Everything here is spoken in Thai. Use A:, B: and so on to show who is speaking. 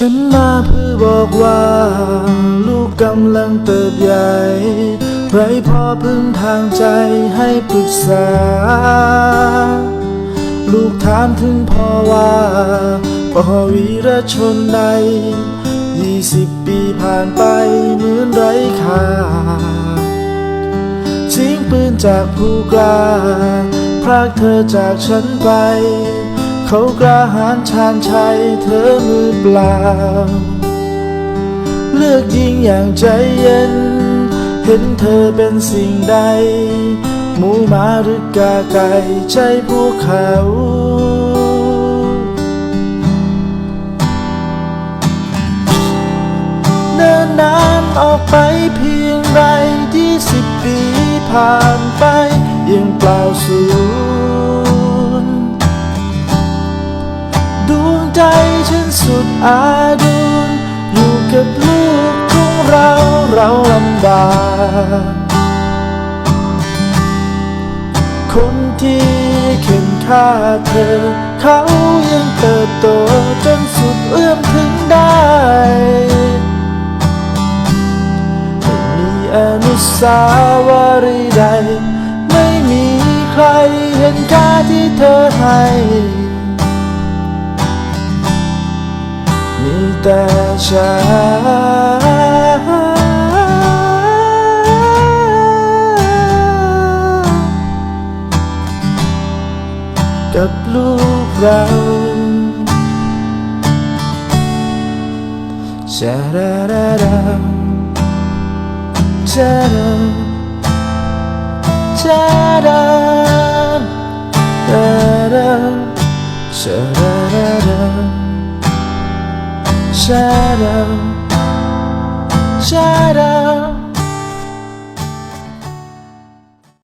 A: ฉันมาเพื่อบอกว่า ลูกกำลังเติบใหญ่ ไรพ่อพึ่งทางใจให้ปรึกษา ลูกถามถึงพ่อว่าพ่อวีรชนใดยี่สิบปีผ่านไปเหมือนไรค่าทิ้งปืนจากผู้กล้าพรากเธอจากฉันไป เขากล้าหาญชาญชัยเธอมือเปล่า เลือกยิงอย่างใจเย็น เห็นเธอเป็นสิ่งใด หมูหมาหรือกาไก่ใช่พวกเขาเนินนานออกไปเพียงไรที่สิบปีผ่านไปยังเปล่าสูญ ดวงใจฉันสุดอาดูนอยู่กับลูกของเราเราลำบากคนที่เข็นค่าเธอ เขายังเติบโตจนสุดเอื้อมถึงได้ไม่มีอนุสาวรีย์ใด ไม่มีใครเห็นค่าที่เธอให้ มีแต่ฉันกับลูกเราช shadow, shadow.